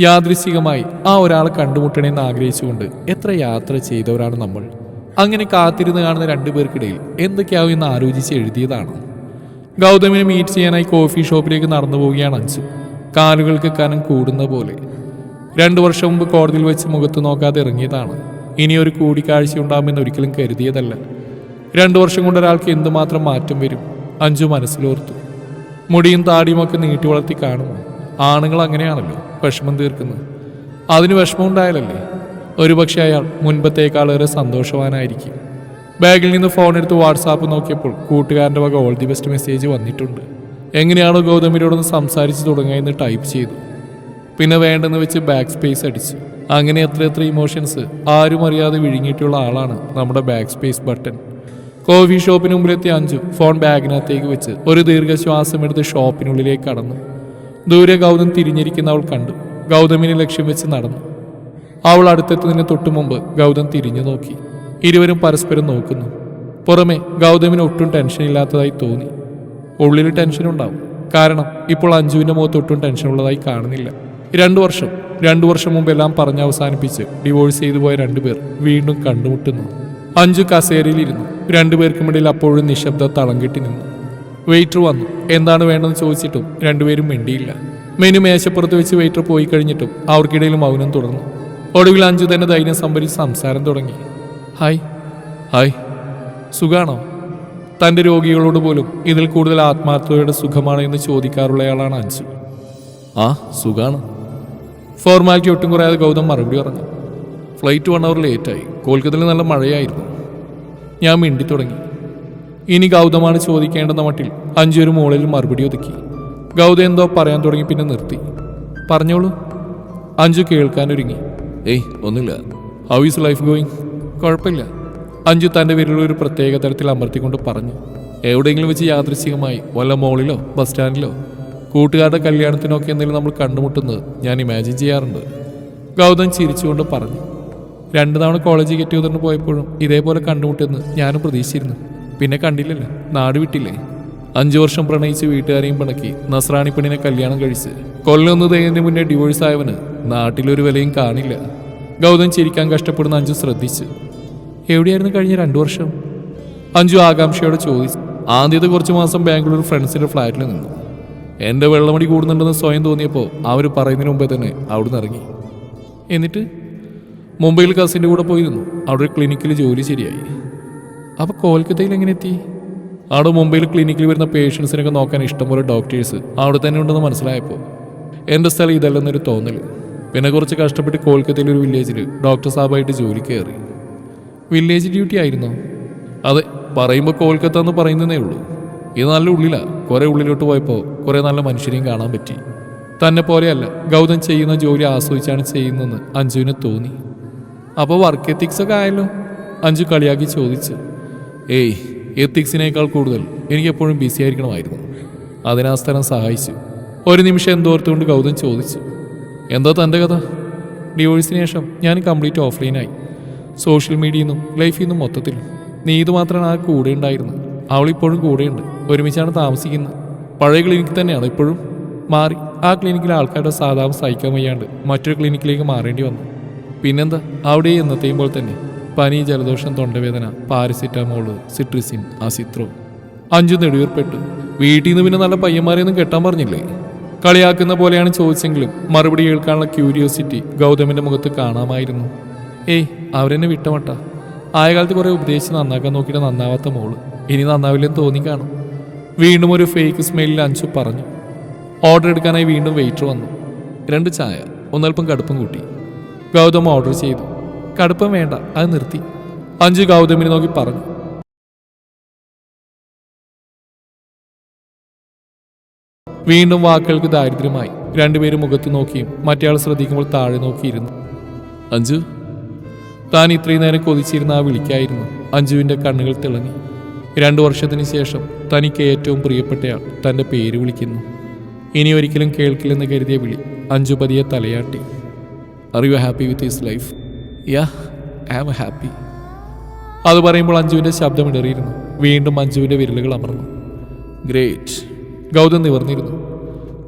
യാദൃശികമായി ആ ഒരാളെ കണ്ടുമുട്ടണമെന്ന് ആഗ്രഹിച്ചുകൊണ്ട് എത്ര യാത്ര ചെയ്തവരാണ് നമ്മൾ. അങ്ങനെ കാത്തിരുന്ന് കാണുന്ന രണ്ടുപേർക്കിടയിൽ എന്തൊക്കെയാവും എന്ന് ആലോചിച്ച് എഴുതിയതാണ്. ഗൗതമിനെ മീറ്റ് ചെയ്യാനായി കോഫി ഷോപ്പിലേക്ക് നടന്നു പോവുകയാണ് അഞ്ചു കാലുകൾക്ക് കനം കൂടുന്ന പോലെ. രണ്ടു വർഷം മുമ്പ് കോടതിയിൽ വെച്ച് മുഖത്ത് നോക്കാതെ ഇറങ്ങിയതാണ്. ഇനി ഒരു കൂടിക്കാഴ്ച ഉണ്ടാകുമെന്ന് ഒരിക്കലും കരുതിയതല്ല. രണ്ടു വർഷം കൊണ്ട് ഒരാൾക്ക് എന്തുമാത്രം മാറ്റം വരും? അഞ്ചു മനസ്സിലോർത്തു. മുടിയും താടിയുമൊക്കെ നീട്ടി വളർത്തി കാണുമോ? ആണുങ്ങൾ അങ്ങനെയാണല്ലോ വിഷമം തീർക്കുന്നത്. അതിന് വിഷമം ഉണ്ടായാലല്ലേ ഒരുപക്ഷെ അയാൾ മുൻപത്തേക്കാളേറെ സന്തോഷവാനായിരിക്കും. ബാഗിൽ നിന്ന് ഫോൺ എടുത്ത് വാട്സാപ്പ് നോക്കിയപ്പോൾ കൂട്ടുകാരന്റെ വക ഓൾ ദി ബെസ്റ്റ് മെസ്സേജ് വന്നിട്ടുണ്ട്. എങ്ങനെയാണോ ഗൗതമിനോടൊന്ന് സംസാരിച്ച് തുടങ്ങുക എന്ന് ടൈപ്പ് ചെയ്തു. പിന്നെ വേണ്ടെന്ന് വെച്ച് ബാക്ക് സ്പേസ് അടിച്ചു. അങ്ങനെ എത്ര എത്ര ഇമോഷൻസ് ആരും അറിയാതെ വിഴുങ്ങിയിട്ടുള്ള ആളാണ് നമ്മുടെ ബാക്ക് സ്പേസ് ബട്ടൺ കോഫി ഷോപ്പിന് മുമ്പിലെത്തിയ അഞ്ചു ഫോൺ ബാഗിനകത്തേക്ക് വെച്ച് ഒരു ദീർഘശ്വാസം എടുത്ത് ഷോപ്പിനുള്ളിലേക്ക് കടന്നു. ദൂരെ ഗൗതം തിരിഞ്ഞിരിക്കുന്ന അവൾ കണ്ടു. ഗൗതമിനെ ലക്ഷ്യം വെച്ച് നടന്നു. അവൾ അടുത്തെത്തുന്നതിന് തൊട്ടു മുമ്പ് ഗൗതം തിരിഞ്ഞു നോക്കി. ഇരുവരും പരസ്പരം നോക്കുന്നു. പുറമെ ഗൗതമിന് ഒട്ടും ടെൻഷൻ ഇല്ലാത്തതായി തോന്നി. ഉള്ളിൽ ടെൻഷൻ ഉണ്ടാവും. കാരണം ഇപ്പോൾ അഞ്ജുവിന്റെ മുഖത്ത് ഒട്ടും ടെൻഷൻ ഉള്ളതായി കാണുന്നില്ല. രണ്ടു വർഷം രണ്ടു വർഷം മുമ്പ് എല്ലാം പറഞ്ഞ് അവസാനിപ്പിച്ച് ഡിവോഴ്സ് ചെയ്തു പോയ രണ്ടുപേർ വീണ്ടും കണ്ടുമുട്ടുന്നു. അഞ്ചു കസേരയിലിരുന്നു രണ്ടുപേർക്കുമിടയിൽ അപ്പോഴും നിശബ്ദ തളം കെട്ടി നിന്നു. വെയിറ്റർ വന്നു. എന്താണ് വേണ്ടതെന്ന് ചോദിച്ചിട്ടും രണ്ടുപേരും മിണ്ടിയില്ല. മെനു മേശപ്പുറത്ത് വെച്ച് വെയിറ്റർ പോയി കഴിഞ്ഞിട്ടും അവർക്കിടയിൽ മൗനം തുടർന്നു. ഒടുവിൽ അഞ്ചു തന്നെ ധൈര്യം സംഭരിച്ച് സംസാരം തുടങ്ങി. ഹായ്. ഹായ്. സുഖാണോ? തന്റെ രോഗികളോട് പോലും ഇതിൽ കൂടുതൽ ആത്മാർത്ഥതയുടെ സുഖമാണ് എന്ന് ചോദിക്കാറുള്ളയാളാണ് അഞ്ചു ആ സുഖാണ്. ഫോർമാലിറ്റി ഒട്ടും കുറയാതെ ഗൗതം മറുപടി പറഞ്ഞു. ഫ്ലൈറ്റ് വൺ അവർ ലേറ്റായി. കൊൽക്കത്തയിൽ നല്ല മഴയായിരുന്നു. ഞാൻ മിണ്ടി തുടങ്ങി. ഇനി ഗൗതമാണ് ചോദിക്കേണ്ടെന്ന മട്ടിൽ അഞ്ചു ഒരു മുകളിൽ മറുപടി ഒതുക്കി. ഗൗതം എന്തോ പറയാൻ തുടങ്ങി പിന്നെ നിർത്തി. പറഞ്ഞോളൂ. അഞ്ചു കേൾക്കാൻ ഒരുങ്ങി. ഏയ് ഒന്നുമില്ല. ഹൗ ഈസ് ലൈഫ് ഗോയിങ് കുഴപ്പമില്ല. അഞ്ചു തന്റെ വിരലിൽ ഒരു പ്രത്യേക തരത്തിൽ അമർത്തിക്കൊണ്ട് പറഞ്ഞു. എവിടെയെങ്കിലും വെച്ച് യാദൃശികമായി വല്ല മോളിലോ ബസ് സ്റ്റാൻഡിലോ കൂട്ടുകാരുടെ കല്യാണത്തിനൊക്കെ എന്തെങ്കിലും നമ്മൾ കണ്ടുമുട്ടുന്നത് ഞാൻ ഇമാജിൻ ചെയ്യാറുണ്ട്. ഗൗതം ചിരിച്ചുകൊണ്ട് പറഞ്ഞു. രണ്ടു തവണ കോളേജ് കെട്ടി ടുഗദറിന് പോയപ്പോഴും ഇതേപോലെ കണ്ടുമുട്ടെന്ന് ഞാനും പ്രതീക്ഷിച്ചിരുന്നു. പിന്നെ കണ്ടില്ലല്ലോ. നാട് വിട്ടില്ലേ? അഞ്ചു വർഷം പ്രണയിച്ച് വീട്ടുകാരെയും പിണക്കി നസ്രാണി പെണ്ണിനെ കല്യാണം കഴിച്ച് കൊല്ലൊന്ന് തേതിന് മുന്നേ ഡിവോഴ്സ് ആയവന് നാട്ടിലൊരു വിലയും കാണില്ല. ഗൗതം ചിരിക്കാൻ കഷ്ടപ്പെടുന്ന അഞ്ചു ശ്രദ്ധിച്ചു. എവിടെയായിരുന്നു കഴിഞ്ഞ രണ്ടു വർഷം? അഞ്ചു ആകാംക്ഷയോടെ ചോദിച്ചു. ആദ്യത്തെ കുറച്ച് മാസം ബാംഗ്ലൂർ ഫ്രണ്ട്സിന്റെ ഫ്ലാറ്റിൽ നിന്നു. എന്റെ വെള്ളമടി കൂടുന്നുണ്ടെന്ന് സ്വയം തോന്നിയപ്പോൾ അവർ പറയുന്നതിന് മുമ്പേ തന്നെ അവിടുന്ന് ഇറങ്ങി. എന്നിട്ട്? മുംബൈയിൽ കസിന്റെ കൂടെ പോയിരുന്നു. അവിടെ ക്ലിനിക്കിൽ ജോലി ശരിയായി. അപ്പോൾ കോൽക്കത്തയിൽ എങ്ങനെ എത്തി? അവിടെ മുംബൈയിൽ ക്ലിനിക്കിൽ വരുന്ന പേഷ്യൻസിനൊക്കെ നോക്കാൻ ഇഷ്ടംപോലെ ഡോക്ടേഴ്സ് അവിടെ തന്നെ ഉണ്ടെന്ന് മനസ്സിലായപ്പോൾ എന്റെ സ്ഥലം ഇതല്ലെന്നൊരു തോന്നൽ പിന്നെ കുറച്ച് കഷ്ടപ്പെട്ട് കോൽക്കത്തയിലെ ഒരു വില്ലേജിൽ ഡോക്ടർ സാബായിട്ട് ജോലി കയറി. വില്ലേജ് ഡ്യൂട്ടി ആയിരുന്നു? അതെ പറയുമ്പോൾ കോൽക്കത്ത എന്ന് പറയുന്നതേ ഉള്ളൂ. ഇത് നല്ല ഉള്ളിലാണ് കുറെ ഉള്ളിലോട്ട് പോയപ്പോൾ കുറെ നല്ല മനുഷ്യരെയും കാണാൻ പറ്റി. തന്നെ പോലെയല്ല ഗൗതം ചെയ്യുന്ന ജോലി ആസ്വദിച്ചാണ് ചെയ്യുന്നതെന്ന് അഞ്ജുവിന് തോന്നി. അപ്പോൾ വർക്ക് എത്തിക്സൊക്കെ ആയല്ലോ. അഞ്ജു കളിയാക്കി ചോദിച്ചു. ഏയ് എത്തിക്സിനേക്കാൾ കൂടുതൽ എനിക്ക് എപ്പോഴും ബിസി ആയിരിക്കണമായിരുന്നു. അതിനാ സ്ഥലം സഹായിച്ചു. ഒരു നിമിഷം എന്തോർത്തുകൊണ്ട് ഗൗതം ചോദിച്ചു. എന്താ തന്റെ കഥ? ഡിവോഴ്സിന് ശേഷം ഞാൻ കംപ്ലീറ്റ് ഓഫ്ലൈനായി സോഷ്യൽ മീഡിയയിൽ നിന്നും ലൈഫിൽ നിന്നും മൊത്തത്തിൽ. നീ ഇത് മാത്രമാണ് ആ കൂടെ ഉണ്ടായിരുന്നത് അവളിപ്പോഴും കൂടെയുണ്ട്. ഒരുമിച്ചാണ് താമസിക്കുന്നത് പഴയ ക്ലിനിക്ക് തന്നെയാണ് ഇപ്പോഴും? മാറി. ആ ക്ലിനിക്കിലെ ആൾക്കാരുടെ സാധാരണ സഹിക്കാൻ വയ്യാണ്ട് മറ്റൊരു ക്ലിനിക്കിലേക്ക് മാറേണ്ടി വന്നു. പിന്നെന്താ? അവിടെ എന്നത്തെയും പോലെ തന്നെ. പനി ജലദോഷം തൊണ്ടവേദന പാരസിറ്റാമോൾ സിട്രിസിൻ അസിത്രോ അഞ്ചു നെടുവീർപ്പെട്ടു. വീട്ടിൽ നിന്ന് പിന്നെ നല്ല പയ്യന്മാരെയൊന്നും കെട്ടാൻ പറഞ്ഞില്ലേ? കളിയാക്കുന്ന പോലെയാണ് ചോദിച്ചെങ്കിലും മറുപടി കേൾക്കാനുള്ള ക്യൂരിയോസിറ്റി ഗൗതമിന്റെ മുഖത്ത് കാണാമായിരുന്നു. ഏയ് അവരെന്നെ വിട്ടമട്ട. ആയ കാലത്ത് കുറെ ഉപദേശിച്ച് നന്നാക്കാൻ നോക്കിയിട്ട് നന്നാവാത്ത മോൾ. ഇനി നന്നാവില്ലെന്ന് തോന്നി കാണും. വീണ്ടും ഒരു ഫേക്ക് സ്മെല്ലിൽ അഞ്ചു പറഞ്ഞു. ഓർഡർ എടുക്കാനായി വീണ്ടും വെയിറ്റർ വന്നു. രണ്ട് ചായ ഒന്നൽപ്പം കടുപ്പം കൂട്ടി. ഗൗതം ഓർഡർ ചെയ്തു. കടുപ്പം വേണ്ട അത് നിർത്തി. അഞ്ചു ഗൗതമിനെ നോക്കി പറഞ്ഞു. വീണ്ടും വാക്കുകൾക്ക് ദാരിദ്ര്യമായി. രണ്ടുപേരും മുഖത്ത് നോക്കിയും മറ്റേയാൾ ശ്രദ്ധിക്കുമ്പോൾ താഴെ നോക്കിയിരുന്നു. അഞ്ജു താൻ ഇത്രയും നേരം കൊതിച്ചിരുന്ന ആ വിളിക്കായിരുന്നു. അഞ്ജുവിന്റെ കണ്ണുകൾ തിളങ്ങി. രണ്ടു വർഷത്തിന് ശേഷം തനിക്ക് ഏറ്റവും പ്രിയപ്പെട്ടയാൾ തന്റെ പേര് വിളിക്കുന്നു. ഇനി ഒരിക്കലും കേൾക്കില്ലെന്ന് കരുതിയ വിളി അഞ്ജു പതിയെ തലയാട്ടി. Are you happy with his life yeah I am happy അത് പറയുമ്പോൾ അഞ്ജുവിന്റെ ശബ്ദം ഇടറിയിരുന്നു. വീണ്ടും അഞ്ജുവിന്റെ വിരലുകൾ അമർന്നു. ഗ്രേറ്റ് ഗൗതം നിവർന്നിരുന്നു.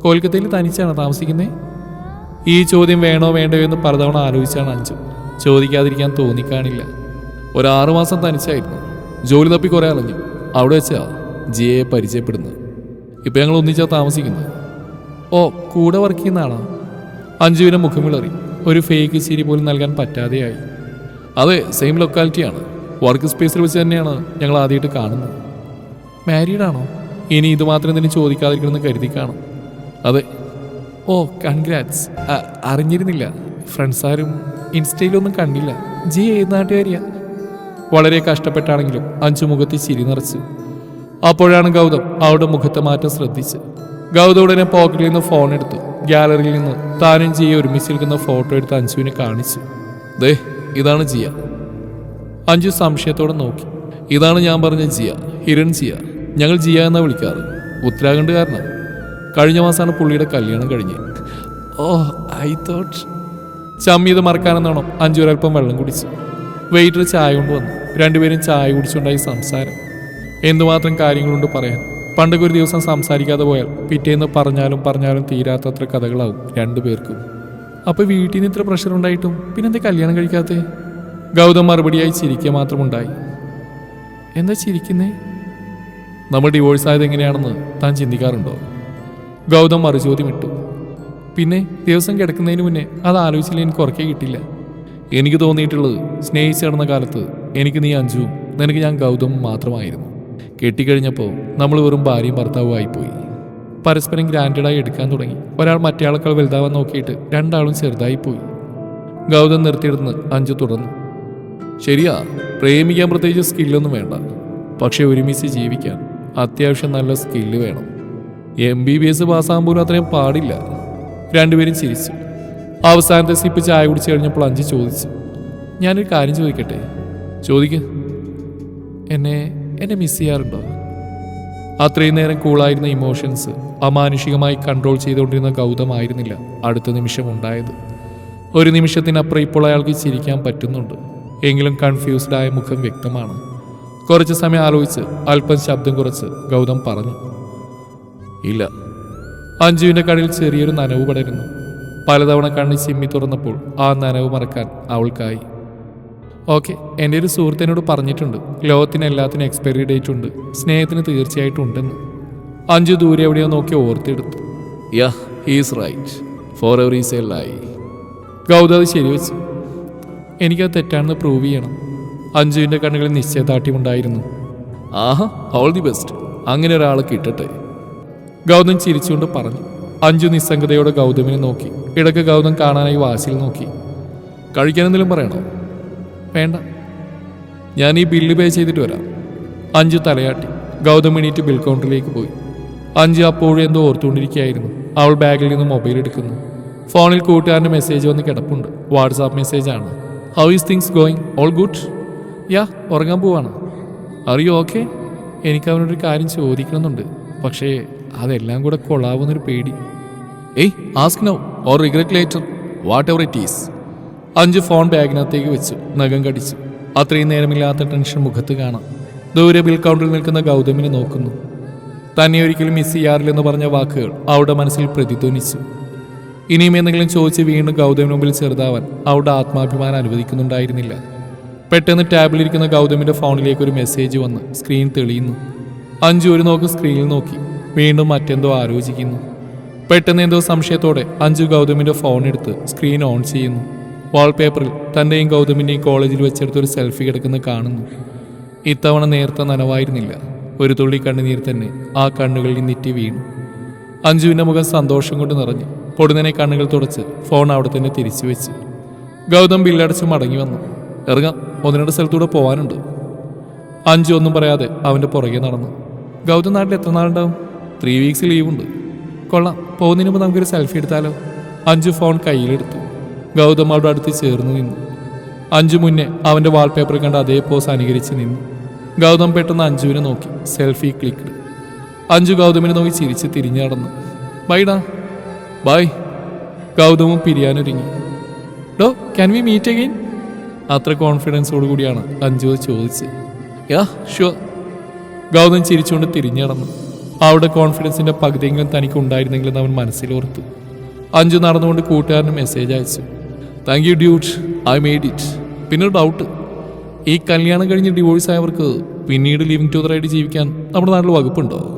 കൊൽക്കത്തയിൽ തനിച്ചാണ് താമസിക്കുന്നത് ഈ ചോദ്യം വേണോ വേണ്ടോ എന്ന് പലതവണ ആലോചിച്ചാണ് അഞ്ചു ചോദിക്കാതിരിക്കാൻ തോന്നിക്കാണില്ല ഒരാറു മാസം തനിച്ചായിരുന്നു. ജോലി തപ്പി കുറേ അലഞ്ഞു. അവിടെ വെച്ചാ ജിയെ പരിചയപ്പെടുന്നത്. ഇപ്പം ഞങ്ങൾ ഒന്നിച്ചാ താമസിക്കുന്നത്. ഓ കൂടെ വർക്ക് ചെയ്യുന്ന ആളാണ് അഞ്ജുവിനെ മുഖം വിളറി. ഒരു ഫേക്ക് ചിരി പോലും നൽകാൻ പറ്റാതെയായി. അതെ സെയിം ലൊക്കാലിറ്റിയാണ് വർക്ക് സ്പേസിൽ വെച്ച് തന്നെയാണ് ഞങ്ങൾ ആദ്യമായിട്ട് കാണുന്നത്. മാരീഡ് ആണോ? ഇനി ഇത് മാത്രം എന്തിനും ചോദിക്കാതിരിക്കണമെന്ന് കരുതി കാണും. അതെ. ഓ കൺഗ്രാറ്റ്സ് അറിഞ്ഞിരുന്നില്ല. ഫ്രണ്ട്സാരും ഇൻസ്റ്റയിലൊന്നും കണ്ടില്ല. ജി ഏത് നാട്ടുകാരിയാ? വളരെ കഷ്ടപ്പെട്ടാണെങ്കിലും അഞ്ചു മുഖത്ത് ചിരി നിറച്ചു. അപ്പോഴാണ് ഗൗതം അവളുടെ മുഖത്തെ മാറ്റം ശ്രദ്ധിച്ച്. ഗൗതം ഉടനെ പോക്കറ്റിൽ നിന്ന് ഫോൺ എടുത്തു. ഗാലറിയിൽ നിന്ന് താനും ജിയെ ഒരുമിച്ച് നിൽക്കുന്ന ഫോട്ടോ എടുത്ത് അഞ്ജുവിനെ കാണിച്ചു. ദേ ഇതാണ് ജിയ. അഞ്ജു സംശയത്തോടെ നോക്കി. ഇതാണ് ഞാൻ പറഞ്ഞ ജിയ ഹിരൺ ജിയ. ഞങ്ങൾ ജിയ എന്നാ വിളിക്കാറ്? ഉത്തരാഖണ്ഡുകാരനാണ് കഴിഞ്ഞ മാസമാണ് പുള്ളിയുടെ കല്യാണം കഴിഞ്ഞ്. ഓ ഐ തോട്ട്. ചമ്മിയത് മറക്കാനെന്നാണോ അഞ്ചു ഒരൽപ്പം വെള്ളം കുടിച്ചു. വെയിറ്റർ ചായ കൊണ്ടുവന്നു രണ്ടുപേരും ചായ കുടിച്ചുണ്ടായി സംസാരം. എന്തുമാത്രം കാര്യങ്ങളുണ്ട് പറയാൻ? പണ്ടൊക്കെ ഒരു ദിവസം സംസാരിക്കാതെ പോയാൽ പിറ്റേന്ന് പറഞ്ഞാലും പറഞ്ഞാലും തീരാത്തത്ര കഥകളാവും രണ്ടുപേർക്കും അപ്പൊ വീട്ടിൽ നിന്ന് ഇത്ര പ്രഷർ ഉണ്ടായിട്ടും പിന്നെന്താ കല്യാണം കഴിക്കാത്തേ? ഗൗതം മറുപടിയായി ചിരിക്കുക മാത്രമുണ്ടായി. എന്താ ചിരിക്കുന്നേ? നമ്മൾ ഡിവോഴ്സ് ആയത് എങ്ങനെയാണെന്ന് താൻ ചിന്തിക്കാറുണ്ടോ? ഗൗതം മറുചോദ്യം ഇട്ടു. പിന്നെ ദിവസം കിടക്കുന്നതിന് മുന്നേ അത് ആലോചിച്ചില്ല എനിക്ക് ഉറക്കേ കിട്ടില്ല. എനിക്ക് തോന്നിയിട്ടുള്ളത് സ്നേഹിച്ച് കിടന്ന കാലത്ത് എനിക്ക് നീ അഞ്ചുവും നിനക്ക് ഞാൻ ഗൗതം മാത്രമായിരുന്നു. കെട്ടിക്കഴിഞ്ഞപ്പോൾ നമ്മൾ വെറും ഭാര്യയും ഭർത്താവും ആയിപ്പോയി. പരസ്പരം ഗ്രാൻഡഡായി എടുക്കാൻ തുടങ്ങി. ഒരാൾ മറ്റേയാളേക്കാൾ വലുതാവാൻ നോക്കിയിട്ട് രണ്ടാളും ചെറുതായി പോയി ഗൗതം നിർത്തിയിടുന്ന് അഞ്ചു തുടർന്നു. ശരിയാ പ്രേമിക്കാൻ പ്രത്യേകിച്ച് സ്കില്ലൊന്നും വേണ്ട. പക്ഷെ ഒരുമിച്ച് ജീവിക്കാൻ അത്യാവശ്യം നല്ല സ്കില്ല് വേണം. എം ബി ബി എസ് പാസ്സാകാൻ പോലും അത്രയും പാടില്ല. രണ്ടുപേരും ചിരിച്ചു. അവസാനത്തെ സിപ്പ് ചായ കുടിച്ച് കഴിഞ്ഞപ്പോൾ അഞ്ച് ചോദിച്ചു. ഞാനൊരു കാര്യം ചോദിക്കട്ടെ? ചോദിക്ക്. എന്നെ എന്നെ മിസ് ചെയ്യാറുണ്ടോ? അത്രയും നേരം കൂളായിരുന്ന ഇമോഷൻസ് അമാനുഷികമായി കൺട്രോൾ ചെയ്തുകൊണ്ടിരുന്ന ഗൗതം ആയിരുന്നില്ല അടുത്ത നിമിഷം ഉണ്ടായത്. ഒരു നിമിഷത്തിനപ്പുറം ഇപ്പോൾ അയാൾക്ക് ചിരിക്കാൻ പറ്റുന്നുണ്ട്. എങ്കിലും കൺഫ്യൂസ്ഡ് ആയ മുഖം വ്യക്തമാണ്. കുറച്ച് സമയം ആലോചിച്ച് അല്പം ശബ്ദം കുറച്ച് ഗൗതം പറഞ്ഞു. ഇല്ല. അഞ്ജുവിന്റെ കണ്ണിൽ ചെറിയൊരു നനവ് പടരുന്നു. പലതവണ കണ്ണ് ചിമ്മി തുറന്നപ്പോൾ ആ നനവ് മറക്കാൻ അവൾക്കായി. ഓക്കെ എന്റെ ഒരു സുഹൃത്തിനോട് പറഞ്ഞിട്ടുണ്ട്. ലോകത്തിന് എല്ലാത്തിനും എക്സ്പയറി ഡേറ്റ് ഉണ്ട്. സ്നേഹത്തിന് തീർച്ചയായിട്ടും ഉണ്ടെന്ന്. അഞ്ചു ദൂരെ എവിടെയോ നോക്കി ഓർത്തെടുത്തു. Yeah he's right forever is a lie Gautam അത് ശരിവെച്ചു. എനിക്കത് തെറ്റാണെന്ന് പ്രൂവ് ചെയ്യണം. അഞ്ജുവിന്റെ കണ്ണുകളിൽ നിശ്ചയദാർഢ്യമുണ്ടായിരുന്നു ആഹാ ഓൾ ദി ബെസ്റ്റ് അങ്ങനെ ഒരാളെ കിട്ടട്ടെ. ഗൗതം ചിരിച്ചുകൊണ്ട് പറഞ്ഞു. അഞ്ജു നിസ്സംഗതയോടെ ഗൗതമിനെ നോക്കി. ഇടയ്ക്ക് ഗൗതം കാണാനായി വാശിയിൽ നോക്കി. കഴിക്കാൻ എന്തെങ്കിലും പറയണോ? വേണ്ട. ഞാൻ ഈ ബില്ല് പേ ചെയ്തിട്ട് വരാം. അഞ്ച് തലയാട്ടി. ഗൗതം എണീറ്റ് ബിൽ കൗണ്ടറിലേക്ക് പോയി. അഞ്ച് അപ്പോഴും എന്തോ ഓർത്തുകൊണ്ടിരിക്കുകയായിരുന്നു. അവൾ ബാഗിൽ നിന്ന് മൊബൈൽ എടുക്കുന്നു. ഫോണിൽ കൂട്ടുകാരന്റെ മെസ്സേജ് വന്ന് കിടപ്പുണ്ട്. വാട്സാപ്പ് മെസ്സേജ് ആണ്. How is things going all good yeah ഉറങ്ങാൻ പോവാണ്. അറിയോ ഓക്കെ എനിക്ക് അവനോടൊരു കാര്യം ചോദിക്കണമെന്നുണ്ട്. പക്ഷേ അതെല്ലാം കൂടെ കൊള്ളാവുന്നൊരു പേടി. Hey ask now or regret later whatever it is അഞ്ച് ഫോൺ ബാഗിനകത്തേക്ക് വെച്ചു നഖം കടിച്ചു. അത്രയും നേരമില്ലാത്ത ടെൻഷൻ മുഖത്ത് കാണാം. ദൂരെ ബിൽ കൗണ്ടറിൽ നിൽക്കുന്ന ഗൗതമിനെ നോക്കുന്നു. തന്നെ ഒരിക്കലും മിസ് ചെയ്യാറില്ലെന്ന് പറഞ്ഞ വാക്കുകൾ അവളുടെ മനസ്സിൽ പ്രതിധ്വനിച്ചു. ഇനിയും എന്തെങ്കിലും ചോദിച്ച് വീണ്ടും ഗൗതമിന് മുമ്പിൽ ചെറുതാവാൻ അവളുടെ ആത്മാഭിമാനം അനുവദിക്കുന്നുണ്ടായിരുന്നില്ല. പെട്ടെന്ന് ടാബിലിരിക്കുന്ന ഗൗതമിന്റെ ഫോണിലേക്ക് ഒരു മെസ്സേജ് വന്ന് സ്ക്രീൻ തെളിയുന്നു. അഞ്ചു ഒരു നോക്ക് സ്ക്രീനിൽ നോക്കി. വീണ്ടും മറ്റെന്തോ ആലോചിക്കുന്നു. പെട്ടെന്ന് എന്തോ സംശയത്തോടെ അഞ്ചു ഗൗതമിന്റെ ഫോൺ എടുത്ത് സ്ക്രീൻ ഓൺ ചെയ്യുന്നു. വാൾപേപ്പറിൽ തന്റെയും ഗൗതമിന്റെയും കോളേജിൽ വെച്ചെടുത്ത ഒരു സെൽഫി കിടക്കുന്ന കാണുന്നു. ഇത്തവണ നേരത്തെ നനവായിരുന്നില്ല. ഒരു തുള്ളി കണ്ണുനീർ തന്നെ ആ കണ്ണുകളിൽ നിറ്റി വീണു. അഞ്ജുവിന്റെ മുഖം സന്തോഷം കൊണ്ട് നിറഞ്ഞു. പൊടുന്നനെ കണ്ണുകൾ തുടച്ച് ഫോൺ അവിടെ തന്നെ തിരിച്ചു വെച്ച്. ഗൗതം ബില്ലടച്ച് മടങ്ങി വന്നു. ഇറങ്ങാം. ഒന്ന് രണ്ട് സ്ഥലത്തൂടെ പോകാനുണ്ട് അഞ്ചു ഒന്നും പറയാതെ അവന്റെ പുറകെ നടന്നു. ഗൗതം നാട്ടിൽ എത്ര നാളുണ്ടാവും? ത്രീ വീക്സ് ലീവുണ്ട് കൊള്ളാം. പോകുന്നതിന് മുമ്പ് നമുക്കൊരു സെൽഫി എടുത്താലോ? അഞ്ചു ഫോൺ കയ്യിലെടുത്തു. ഗൗതം അവിടെ അടുത്ത് ചേർന്ന് നിന്നു. അഞ്ചു മുന്നേ അവന്റെ വാൾപേപ്പർ കണ്ട് അതേ പോസ് അനുകരിച്ച് നിന്നു. ഗൗതം പെട്ടെന്ന് അഞ്ജുവിനെ നോക്കി സെൽഫി ക്ലിക്ക് അഞ്ജു ഗൗതമിനെ നോക്കി ചിരിച്ച് തിരിഞ്ഞു നടന്നു. ബൈഡാ ബൈ ഗൗതമും പിരിയാനൊരുങ്ങി ഡോ ക്യാൻ വി മീറ്റ് അഗെയിൻ അത്ര കോൺഫിഡൻസോടു കൂടിയാണ് അഞ്ജു ചോദിച്ച് യാ ഷുവർ ഗൗതം ചിരിച്ചുകൊണ്ട് തിരിഞ്ഞു നടന്നു. അവിടെ കോൺഫിഡൻസിന്റെ പകുതിയെങ്കിലും തനിക്ക് ഉണ്ടായിരുന്നെങ്കിലെന്ന് അവൻ മനസ്സിലോർത്തു അഞ്ചു നടന്നുകൊണ്ട് കൂട്ടുകാരന് മെസ്സേജ് അയച്ചു. Thank you dude I made it പിന്നെ ഒരു ഡൗട്ട് ഈ കല്യാണം കഴിഞ്ഞ് ഡിവോഴ്സ് ആയവർക്ക് പിന്നീട് ലിവിങ് ടുതറായിട്ട് ജീവിക്കാൻ നമ്മുടെ നാട്ടിൽ വകുപ്പുണ്ടോ?